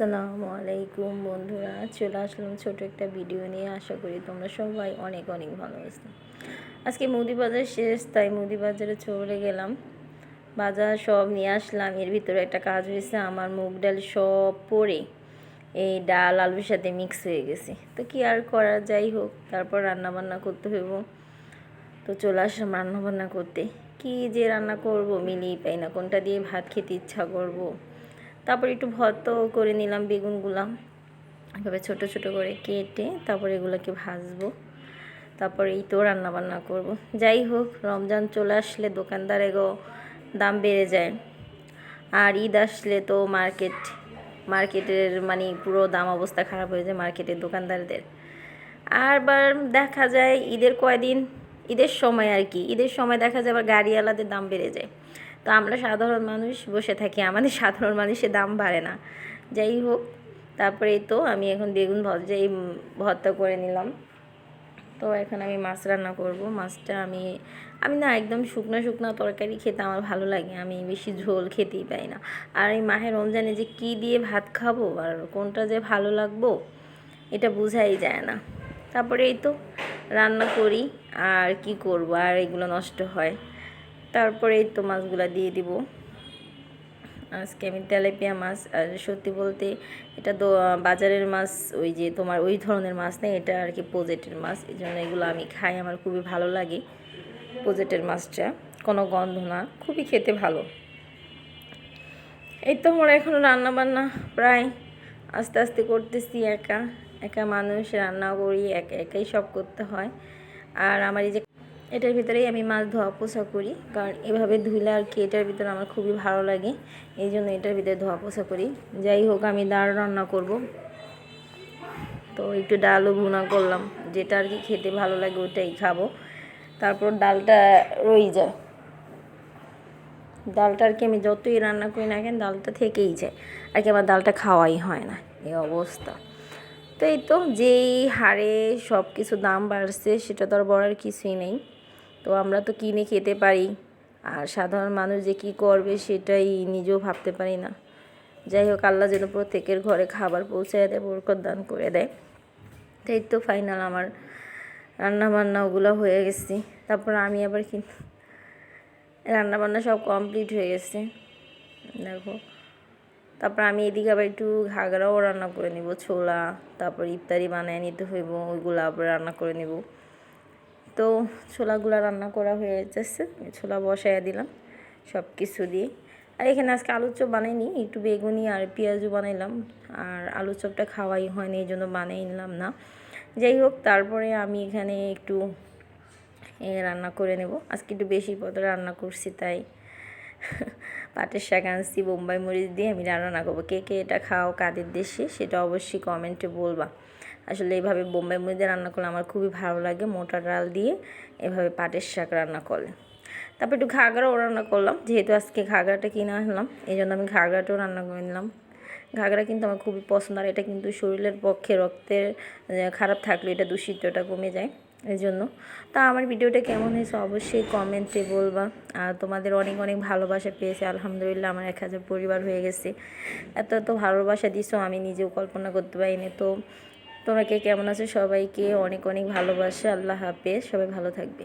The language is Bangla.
আসসালামু আলাইকুম বন্ধুরা, চলে আসলাম ছোট একটা ভিডিও নিয়ে। আশা করি তোমরা সবাই অনেক অনেক ভালো আছো। আজকে মুদি বাজার শেষ, তাই মুদি বাজারে চলে গেলাম। বাজার সব নিয়ে আসলাম, এর ভিতরে একটা কাজ হয়েছে, আমার মুগ ডাল সব পরে এই ডাল আলুর সাথে মিক্স হয়ে গেছে। তো কি আর করা যাই হোক, তারপর রান্না বান্না করতে হইব। তো চলে আসলাম রান্না বান্না করতে। কি যে রান্না করব, মিলিয়ে পাই না, কোনটা দিয়ে ভাত খেতে ইচ্ছা করব। তারপর একটু ভর্তাও করে নিলাম বেগুনগুলা। এভাবে ছোট ছোট করে কেটে তারপর এগুলোকে ভাজবো। তারপর এই তো রান্না বান্না করব। যাই হোক, রমজান চলে আসলে দোকানদার এগো দাম বেড়ে যায়। আর ঈদ আসলে তো মার্কেট, মার্কেটের মানে পুরো দাম অবস্থা খারাপ হয়ে যায় মার্কেটের দোকানদারদের। আর বার দেখা যায় ঈদের কয়দিন? ঈদের সময় আর কি। ঈদের সময় দেখা যায় আবার গাড়িওয়ালাদের দাম বেড়ে যায়। তো আমরা সাধারণ মানুষ বসে থাকি, আমাদের সাধারণ মানুষের দাম বাড়ে না। যাই হোক, তারপরে তো আমি এখন বেগুন ভজা, এই ভর্তা করে নিলাম। তো এখন আমি মাছ রান্না করব। মাছটা আমি আমি না একদম শুকনো শুকনো তরকারি খেতে আমার ভালো লাগে। আমি বেশি ঝোল খেতেই পাই না। আর এই মাহে রমজানে যে কী দিয়ে ভাত খাব আর কোনটা যে ভালো লাগবো, এটা বোঝাই যায় না। তারপরে এই তো রান্না করি, আর কি করব? আর এগুলো নষ্ট হয়। তারপরে এই তো মাছগুলো দিয়ে দিব। আজকে আমি তেলাপিয়া মাছ, আর সত্যি বলতে এটা তো বাজারের মাছ, ওই যে তোমার ওই ধরনের মাছ নেই, এটা আর কি পোজেটের মাছ, এই জন্য এগুলো আমি খাই, আমার খুবই ভালো লাগে পোজেটের মাছটা, কোনো গন্ধ না, খুবই খেতে ভালো। এই তো আমার এখন রান্না বান্না প্রায় আস্তে আস্তে করতেছি, একা একা মানুষ রান্না করি, একা, একাই সব করতে হয়। আর আমার এই যে এটার ভিতরেই আমি মাছ ধোয়া পোছা করি, কারণ এভাবে ধুলে আর কি এটার ভিতরে আমার খুবই ভালো লাগে। এই জন্য এটার ভিতরে ধোয়া পোছা করি। যাই হোক, আমি ডাল রান্না করব। তো একটু ডালও ভুনা করলাম, যেটা আর কি খেতে ভালো লাগে ওটাই খাব। তারপর ডালটা রই যায়। ডালটা আর কি আমি যতই রান্না করি না কেন, ডালটা থেকেই যায়। আর কি আমার ডালটা খাওয়াই হয় না, এই অবস্থা। তো এই তো, যেই হারে সব কিছু দাম বাড়ছে, সেটা তো আর বলার কিছুই নেই। তো আমরা তো কিনে খেতে পারি। আর সাধারণ মানুষ যে কী করবে সেটাই নিজেও ভাবতে পারি না। যাই হোক, আল্লাহ যেন প্রত্যেকের ঘরে খাবার পৌঁছায় দেয়, বরকত দান করে দেয়। তো এই তো ফাইনাল আমার রান্না বান্না ওগুলো হয়ে গেছে। তারপর আমি আবার কি রান্না বান্না সব কমপ্লিট হয়ে গেছে। দেখো, তারপর আমি এদিকে আবার একটু ঘাগরাও রান্না করে নিব, ছোলা, তারপর ইফতারি বানিয়ে নিতে হইব, ওইগুলো আবার রান্না করে নিব। তো ছোলাগুলো রান্না করা হয়ে যাচ্ছে, ছোলা বসাইয়া দিলাম সব কিছু দিয়ে। আর এখানে আজকে আলুর চপ বানাইনি, একটু বেগুনি আর পেঁয়াজও বানাইলাম, আর আলুর চপটা খাওয়াই হয়নি, এই জন্য বানিয়ে নিলাম না। যাই হোক, তারপরে আমি এখানে একটু রান্না করে নেব। আজকে একটু বেশি পদ রান্না করছি, তাই পাটের শাক আনছি, বোম্বাই মরিচ দিয়ে আমি রান্না করব। কে কে এটা খাও, কাদের দেশে, সেটা অবশ্যই কমেন্টে বলবা। আসলে এইভাবে বোম্বাই দিয়ে রান্না করলে আমার খুবই ভালো লাগে। মোটা ডাল দিয়ে এভাবে পাটের শাক রান্না করলে তারপর একটু ঘাগরাও রান্না করলাম। যেহেতু আজকে ঘাগরাটা কিনে আনলাম এই জন্য আমি ঘাগরাটাও রান্না করে নিলাম। ঘাগরা কিন্তু আমার খুবই পছন্দ, আর এটা কিন্তু শরীরের পক্ষে রক্তের খারাপ থাকলে এটা দূষিতটা কমে যায়। এই জন্য তা আমার ভিডিওটা কেমন হয়েছে অবশ্যই কমেন্টে বলবা। আর তোমাদের অনেক অনেক ভালোবাসা পেয়েছে। আলহামদুলিল্লাহ আমার এক হাজার পরিবার হয়ে গেছে। এত এত ভালোবাসা দিছো, আমি নিজেও কল্পনা করতে পারিনি। তো তোমরা কে কেমন আছো? সবাইকে অনেক অনেক ভালোবাসা। আল্লাহ হাফেজ। সবাই ভালো থাকবে।